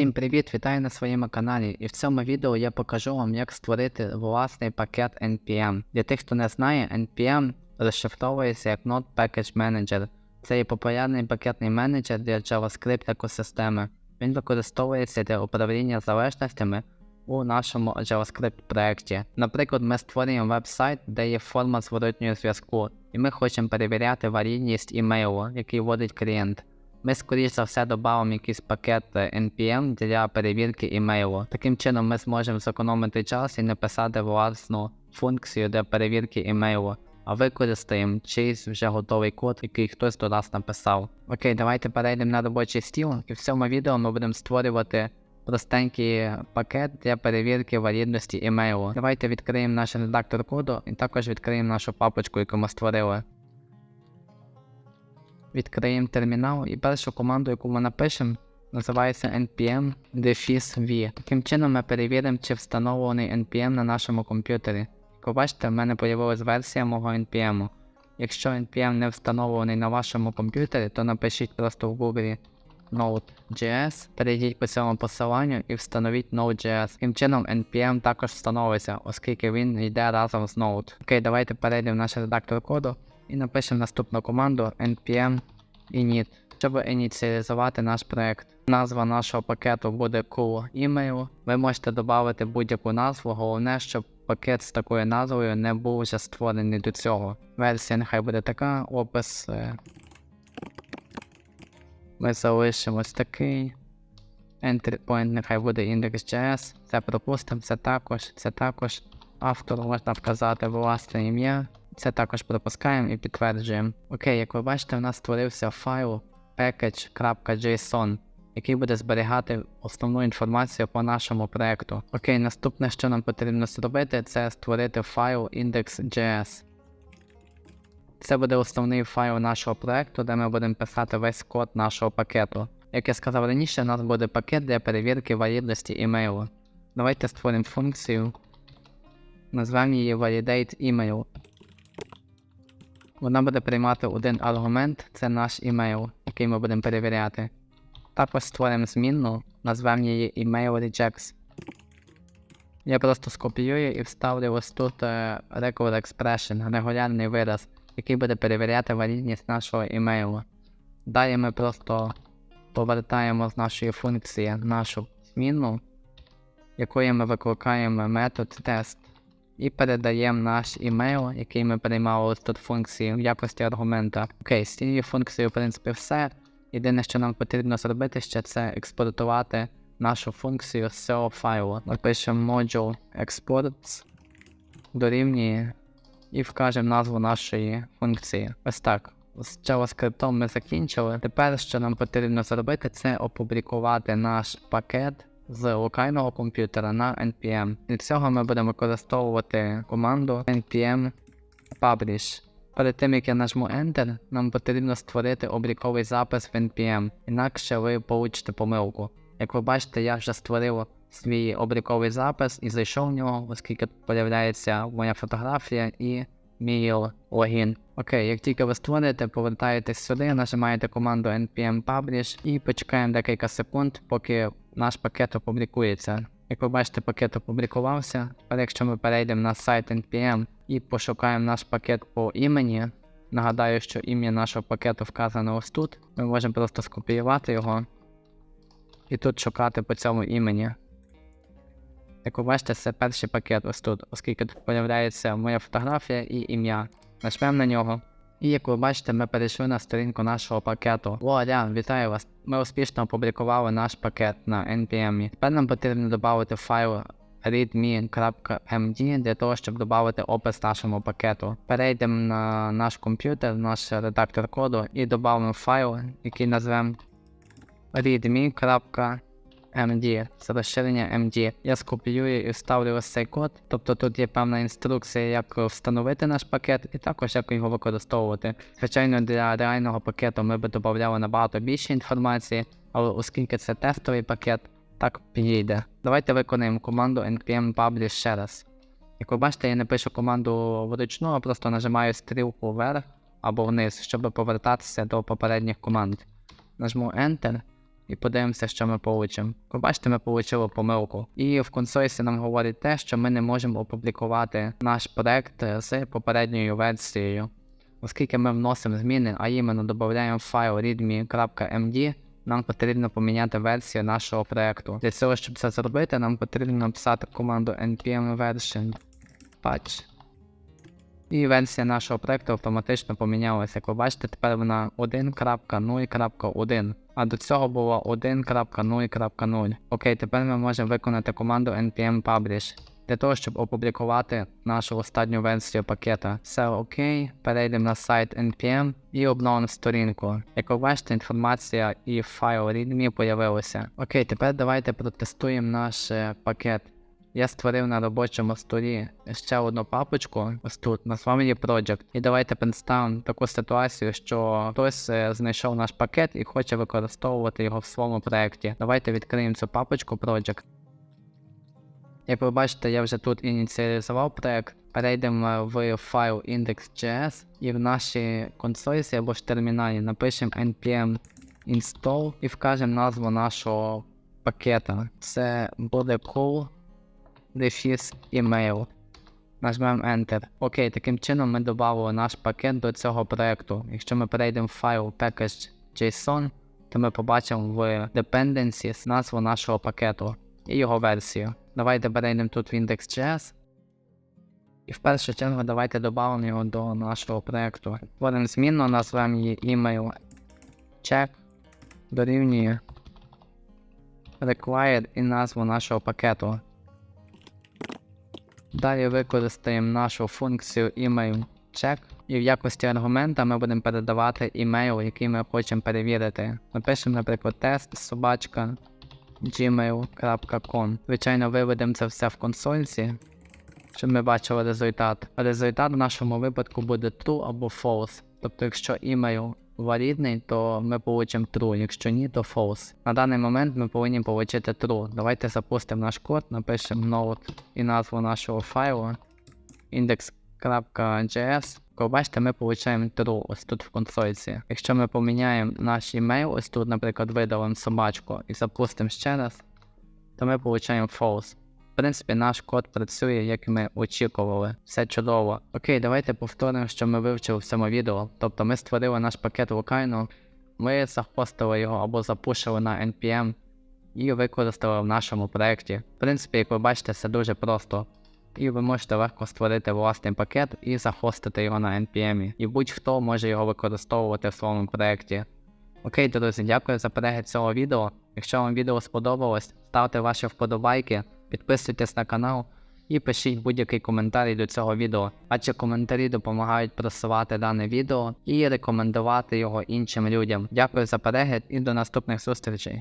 Всім привіт, вітаю на своєму каналі. І в цьому відео я покажу вам, як створити власний пакет NPM. Для тих, хто не знає, NPM розшифровується як Node Package Manager. Це є популярний пакетний менеджер для JavaScript екосистеми. Він використовується для управління залежностями у нашому JavaScript проєкті. Наприклад, ми створюємо веб-сайт, де є форма зворотнього зв'язку, і ми хочемо перевіряти варійність імейлу, який вводить клієнт. Ми, скоріш за все, додамо якийсь пакет е, NPM для перевірки імейлу. Таким чином ми зможемо зекономити час і не писати власну функцію для перевірки імейлу, а використаємо чийсь вже готовий код, який хтось до нас написав. Окей, давайте перейдемо на робочий стіл, і в цьому відео ми будемо створювати простенький пакет для перевірки валідності імейлу. Давайте відкриємо наш редактор коду і також відкриємо нашу папочку, яку ми створили. Відкриємо термінал і першу команду, яку ми напишемо, називається npm v. Таким чином ми перевіримо, чи встановлений npm на нашому комп'ютері. Як ви бачите, в мене з'явилася версія мого npm. Якщо npm не встановлений на вашому комп'ютері, то напишіть просто в Google Node.js, перейдіть по цьому посиланню і встановіть Node.js. Таким чином npm також встановиться, оскільки він йде разом з Node. Окей, давайте перейдемо в наш редактор коду і напишемо наступну команду npm init, щоб ініціалізувати наш проект. Назва нашого пакету буде cool email. Ви можете додати будь-яку назву, головне, щоб пакет з такою назвою не був вже створений до цього. Версія нехай буде така, опис. е, Ми залишимо ось такий. Entry point нехай буде index.js. Це пропустимо, це також, це також. Автору можна вказати власне ім'я. Це також пропускаємо і підтверджуємо. Окей, як ви бачите, в нас створився файл package.json, який буде зберігати основну інформацію по нашому проекту. Окей, наступне, що нам потрібно зробити, це створити файл index.js. Це буде основний файл нашого проекту, де ми будемо писати весь код нашого пакету. Як я сказав раніше, у нас буде пакет для перевірки валідності імейлу. Давайте створимо функцію. Назвемо її validate email. Вона буде приймати один аргумент, це наш імейл, який ми будемо перевіряти. Також створимо змінну, назвемо її email regex. Я просто скопіюю і вставлю ось тут е, record expression, регулярний вираз, який буде перевіряти валідність нашого імейлу. Далі ми просто повертаємо з нашої функції нашу змінну, якою ми викликаємо метод тест і передаємо наш імейл, який ми приймали тут функції в якості аргумента. Окей, з цією функцією, в принципі, все. Єдине, що нам потрібно зробити ще, це експортувати нашу функцію з цього файлу. Напишемо module exports дорівнює і вкажемо назву нашої функції. Ось так. З JavaScript ми закінчили. Тепер, що нам потрібно зробити, це опублікувати наш пакет з локального комп'ютера на NPM. Для цього ми будемо використовувати команду npm publish. Перед тим як я нажму Enter, нам потрібно створити обліковий запис в NPM, інакше ви получите помилку. Як ви бачите, я вже створив свій обліковий запис і зайшов в нього, оскільки тут з'являється моя фотографія і мій логін. Окей, як тільки ви створите, повертаєтесь сюди, нажимаєте команду npm publish і почекаємо декілька секунд, поки наш пакет опублікується. Як ви бачите, пакет опублікувався. Тепер якщо ми перейдемо на сайт npm і пошукаємо наш пакет по імені, нагадаю, що ім'я нашого пакету вказано ось тут. Ми можемо просто скопіювати його і тут шукати по цьому імені. Як ви бачите, це перший пакет ось тут, оскільки тут з'являється моя фотографія і ім'я. Нажмемо на нього. І як ви бачите, ми перейшли на сторінку нашого пакету. Вуаля, вітаю вас! Ми успішно опублікували наш пакет на NPM. Тепер нам потрібно додати файл readme.md для того, щоб додати опис нашому пакету. Перейдемо на наш комп'ютер, наш редактор коду і додамо файл, який назвемо readme.md. MD, це розширення MD. Я скопіюю і вставлю ось цей код. Тобто тут є певна інструкція, як встановити наш пакет, і також як його використовувати. Звичайно, для реального пакету ми би додавали набагато більше інформації, але оскільки це тестовий пакет, так підійде. Давайте виконаємо команду npm publish ще раз. Як ви бачите, я не пишу команду вручну, а просто нажимаю стрілку вверх або вниз, щоб повертатися до попередніх команд. Нажму Enter. І подивимося, що ми получимо. Ви бачите, ми отримали помилку. І в консольсі нам говорить те, що ми не можемо опублікувати наш проект з попередньою версією. Оскільки ми вносимо зміни, а іменно додаємо файл readme.md, нам потрібно поміняти версію нашого проекту. Для цього, щоб це зробити, нам потрібно написати команду npm version patch. І версія нашого проекту автоматично помінялася. Як ви бачите, тепер вона 1.0.1, а до цього було 1.0.0. Окей, тепер ми можемо виконати команду npm publish для того, щоб опублікувати нашу останню версію пакета. Все окей, перейдемо на сайт npm і обновимо сторінку. Як ви бачите, інформація і файл readme появилися. Окей, тепер давайте протестуємо наш е, пакет. Я створив на робочому столі ще одну папочку, ось тут, назвав її Project. І давайте представимо таку ситуацію, що хтось е, знайшов наш пакет і хоче використовувати його в своєму проєкті. Давайте відкриємо цю папочку Project. Як ви бачите, я вже тут ініціалізував проект. Перейдемо в файл index.js і в нашій консольці або ж терміналі напишемо npm install і вкажемо назву нашого пакета. Це буде cool дефіс email. Нажмемо Enter. Окей, таким чином ми додали наш пакет до цього проекту. Якщо ми перейдемо в файл package.json, то ми побачимо в dependencies назву нашого пакету і його версію. Давайте перейдемо тут в index.js. І в першу чергу давайте додамо його до нашого проекту. Створимо змінну, назвемо її email check дорівнює required і назву нашого пакету. Далі використаємо нашу функцію email check і в якості аргумента ми будемо передавати email, який ми хочемо перевірити. Напишемо, наприклад, тест собачка gmail.com. Звичайно, виведемо це все в консольці, щоб ми бачили результат. Результат в нашому випадку буде true або false. Тобто, якщо email валідний, то ми получимо true, якщо ні, то false. На даний момент ми повинні отримати true. Давайте запустимо наш код, напишемо node і назву нашого файлу index.js. Ви бачите, ми отримуємо true ось тут в консольці. Якщо ми поміняємо наш email, ось тут, наприклад, видалимо собачку і запустимо ще раз, то ми отримуємо false. Принципі, наш код працює, як ми очікували. Все чудово. Окей, давайте повторимо, що ми вивчили в цьому відео. Тобто ми створили наш пакет локально, ми захостили його або запушили на NPM і використали в нашому проєкті. В принципі, як ви бачите, все дуже просто. І ви можете легко створити власний пакет і захостити його на NPM. І будь-хто може його використовувати в своєму проєкті. Окей, друзі, дякую за перегляд цього відео. Якщо вам відео сподобалось, ставте ваші вподобайки, підписуйтесь на канал і пишіть будь-який коментар до цього відео, адже коментарі допомагають просувати дане відео і рекомендувати його іншим людям. Дякую за перегляд і до наступних зустрічей.